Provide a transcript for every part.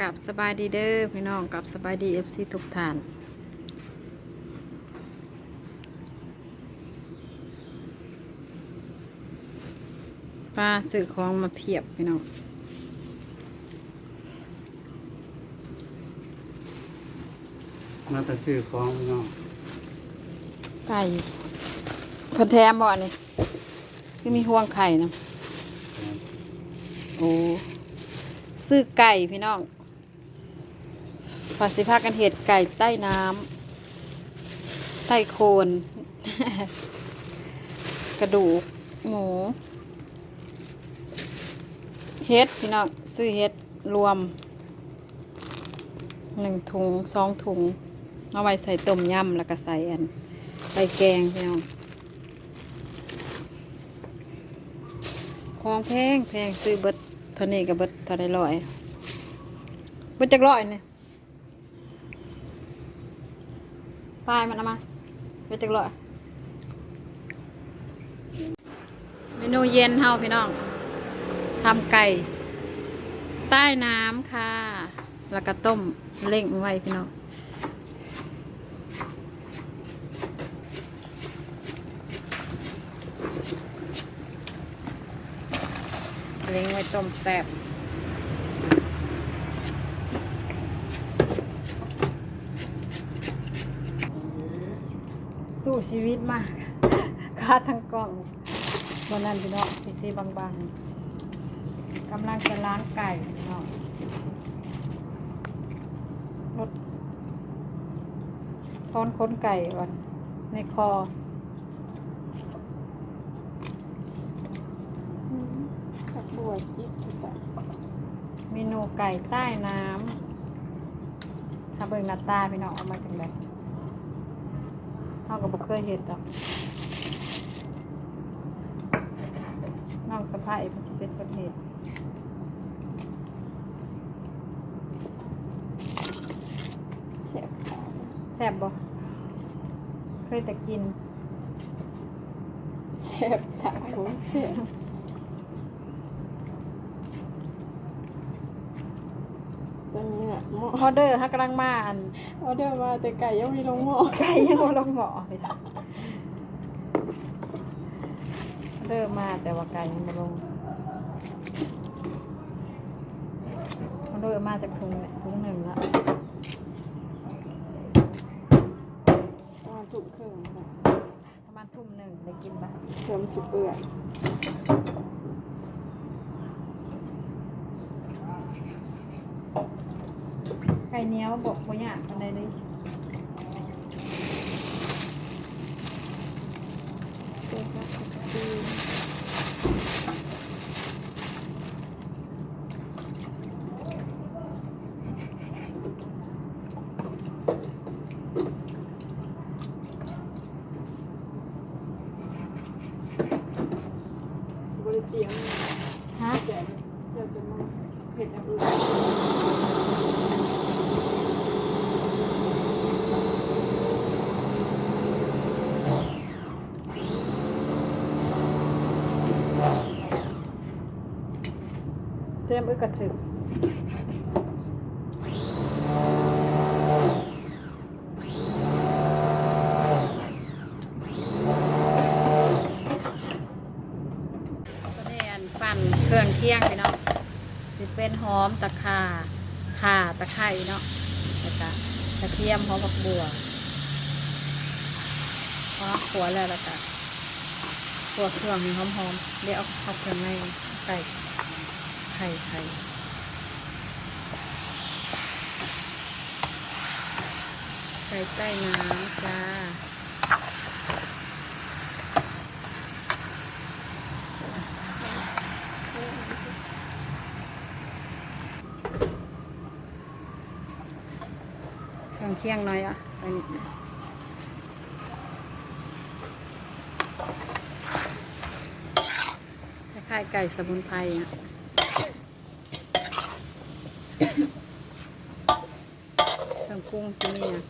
กับสบายดีเด้อพี่น้องกับสบายดีเอฟซีทุกท่านป้าซื้อของมาเพียบพี่น้องมาแต่ซื้อของพี่น้องไก่เพิ่นแถมบ่อันนี่คือมีห่วงไข่นะโอ้ซื้อไก่พี่น้อง ฝาสิพากันเห็ดไก่ใต้น้ำใต้โคน กระดูก หมูเฮ็ดพี่น้องซื้อเฮ็ดรวมหนึ่งถุงสองถุง เอาไว้ใส่ต้มยำแล้วก็ใส่อันใส่แกงพี่น้องของแพงแพงซื้อเบิดเท่านี้กับเบิดเท่าไรร้อยเบิดจักร้อยเนี่ย ปลายมันเอามาเบิดจักรอยเมนูเย็นเฮาพี่น้องทำไก่ ใต้น้ำค่ะ แล้วก็ต้มเล่งไว้พี่น้องเล้งไว้ต้มแซ่บ ชีวิตมากค่าทั้งกล่องวันนั้นพี่น้องพี่ซีบางๆกำลังจะล้างไก่เนาะรถทอนค้นไก่ก่อนในคอผักบัวจิ๊บใส่เมนูไก่ใต้น้ำถ้าเบิ่งหน้าตาพี่น้องเอามาจังได เฮาก็บ่เคยเห็ดดอกนอกสภาพเอพิสิเป็นคนเฮ็ดเสียบแซ่บบ่เคยแต่กินแสียบตาผมเสียบ ตอนนี้อะหม้อออเดอร์ฮักกำลังมาอันออเดอร์มาแต่ไก่ยังไม่ลงหม้อไก่ยังบ่ลงหม้อไปทเริ่มมาแต่ว่าไก่ยังบ่ลงเริ่มมาจากถุงเนี่ยถุงหนึ่งละประมาณถุงครึ่งค่ะประมาณทุ่มหนึ่งได้กินปะเติมสิบเปื่อย ไก่เหนี้ยวบอกบ่ยากปานใดเลย เสียบผักซี บริเตรียม ฮะ แต่เดี๋ยวจะมาเผ็ดอย่างอื่น เตรี ยมอึกกระถึกปั่นเครื่องเคียงพี่เนาะสิเป็นหอมตะข่าข่าตะไคร้เนาะแล้วก็กระเทียมหอมผักบัวพอขัวแล้วแล้วก็ขัวเครื่องให้หอมๆเดี๋ยวเอาเอาเครื่องในใส่ ไข่ไข่ไก่ใต้น้ำจ้าเครื่องเคียงหน่อยอะใส่นิดหน่อยคล้ายไก่สมุนไพร อะเครื่องสินี่อะ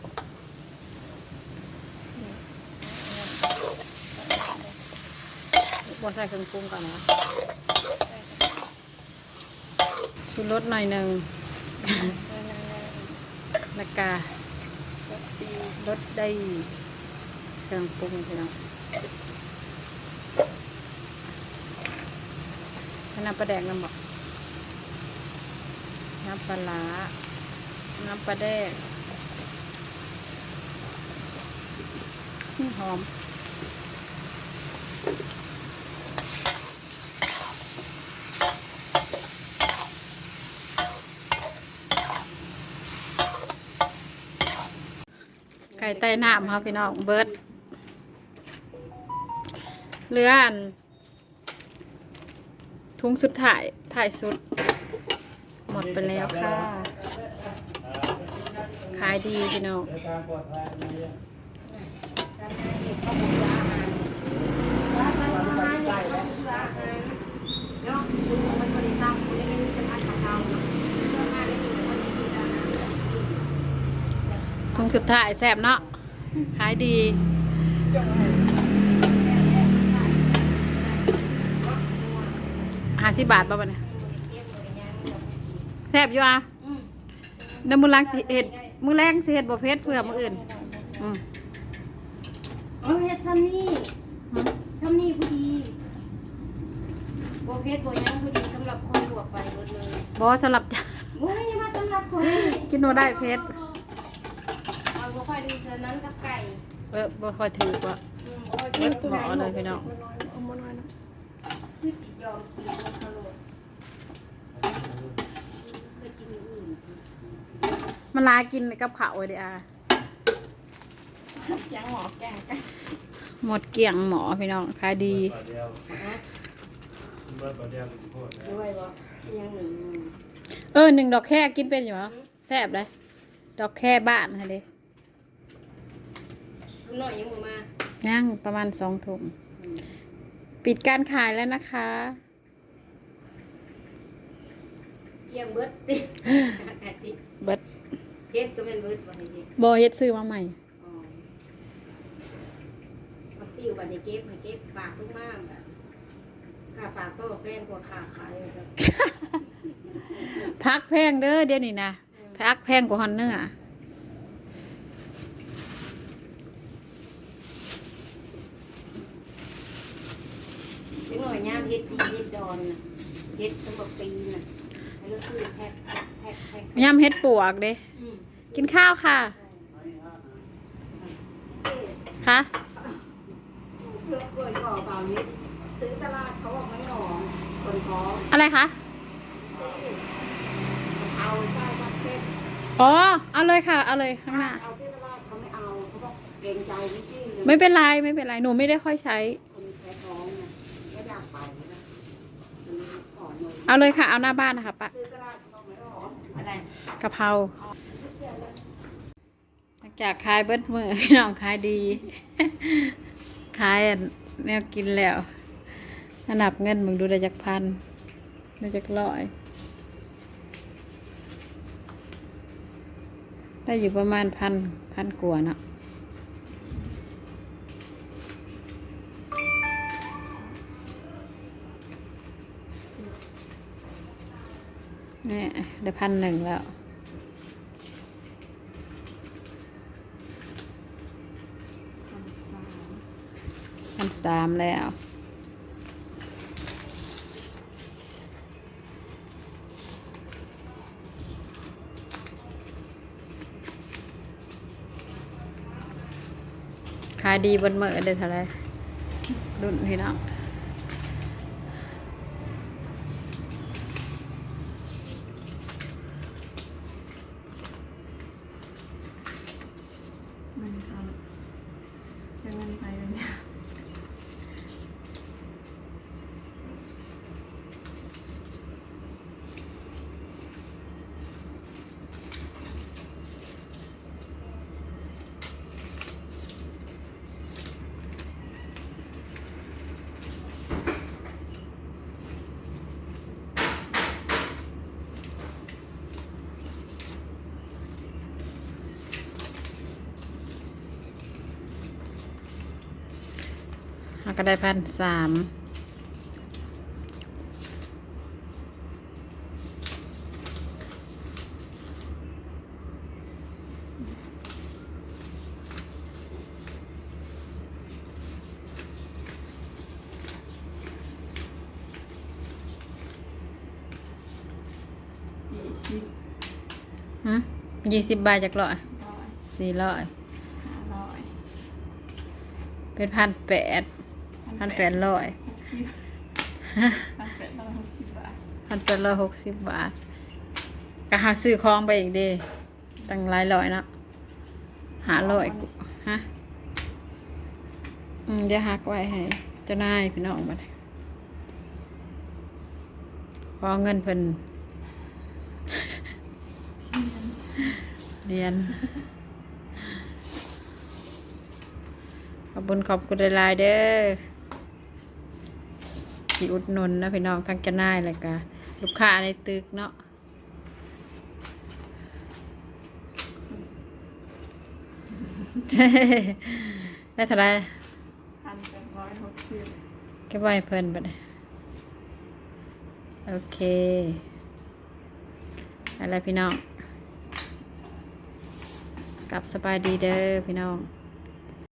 บนใส่เครื่องปรุงก่อนนะชูรสหน่อยหนึ่งแล้วก็รสได้เครื่องปรุงพี่น้องน้ำปลาแดกน้ำบอกน้ำปลาร้าน้ำปลาแดก อื้อหอม ไก่ใต้น้ำครับพี่น้องเบิร์ดเรือนทุงสุดถ่ายถ่ายสุด หมดไปแล้วค่ะ ขายดีพี่น้อง ในการปลอดภัยอันนี้ทุงสุดถ่ายแซ่บเนาะ ขายดีห้าสิบบาทป่ะบัดเนี่ยแซ่บอยู่อะเดี๋ยวมือแรงสิเห็ดมือแรงสิเห็ดบ่เพชรเพื่อมืออื่น อืมเอาเฮ็ด ซ้ำนี่อืมซ้ำนี่พอดีโบเพชรโบยังพอดีสำหรับคนบวกไปหมดเลยบอสำหรับ โอ้ยมาสำหรับคนนี่กินโนได้เพชรเอาบ่ค่อยดูเท่านั้นกับไก่เออบ่ค่อยถือว่า อืมบ่ค่อยเบิดหม้อเลยพี่น้องคือสิยอมกินมันตลอดเคยกินอย่างอื่นมันลากินกับข้าวไว้เดิอะยังหมอแกงกัน หมดเกลี่ยงหมอพี่น้องขายดีเบิดบาทเดียวฮะเบิดบาทเดียวเป็นโคตรแล้วด้วยบ่ยังหนึ่งเออหนึ่งดอกแค่กินเป็นอยู่เหรอแซ่บเลยดอกแค่บ้านฮะเด้ลูกน้อยยังบ่มาย่างประมาณสองทุ่มปิดการขายแล้วนะคะเกี่ยงเบิดติติเบิดเฮ็ดก็แม่นเบิดบ่ให้เฮ็ดบอเฮ็ดซื้อมาใหม่ อ๋อมาติ้วบัดนี้เก็บให้เก็บฝากทุกมากแบบค่าฝากก็แพงกว่าค่าขายเลยครับพักแพงเด้อเดี๋ยวนี้นะพักแพงกว่าฮอนเนอร์เล็กหน่อยย่ามเฮ็ดจีเฮ็ดดอนน่ะเฮ็ดสำหรับปีน่ะแล้วก็คือแพ็คแพ็คแพ็คแพ็คย่ำเฮ็ดปวกเด้ อืมกินข้าวค่ะ คะ เพื่อเปิดก่อเปล่านิดซื้อตลาดเขาบอกไม่หอมคนท้องอะไรคะ เอาใช่ครับเพชรอ๋อ เอาเลยค่ะ เอาเลยข้างหน้า เอาที่ตลาดเขาไม่เอาเขาบอกเกรงใจพี่จี้เลยไม่เป็นไร ไม่เป็นไร หนูไม่ได้ค่อยใช้ คนแพ้ท้องเนี่ยก็อยากไปนะซื้อของหน่อยเอาเลยค่ะ เอาหน้าบ้านนะคะปะซื้อตลาดเขาบอกไม่หอมอะไรกะเพราหลังจากขายเบิดมือพี่น้องขายดี ขายอันแนวกินแล้วอันดับเงินมึงดูได้จากพันได้จากร้อย ได้อยู่ประมาณพันพันกว่าเนาะนี่ได้พันหนึ่งแล้ว พันสามแล้วขายดีบนเมื่อได้เท่าไหรรุ่นพี่น้อง ก็ได้พันสามยี่สิบใบจากร้อยสี่ร้อย เป็นพันแปด พันแปดร้อยหกสิบพันแปดร้อยหกสิบบาทพันแปดร้อยหกสิบบาทก็หาซื้อของไปอีกเดีตั้งหลายร้อยเนาะหาร้อยกูฮะอืมเดี๋ยวหักไว้ให้เจ้านายพี่น้องมาเลยขอเงินเพิ่นเรียน ขอบคุญขอบคุณหลายๆเด้อ ที่อุดหนุนนะพี่น้องทั้งเจ้านายเลยกะลูกค้าในตึกเนาะได้เท่าไหรพันแปดร้อยหกสิบก็ไว้ให้เพิ่นบัดนี้โอเคอะไรพี่น้องกลับสบายดีเด้อพี่น้อง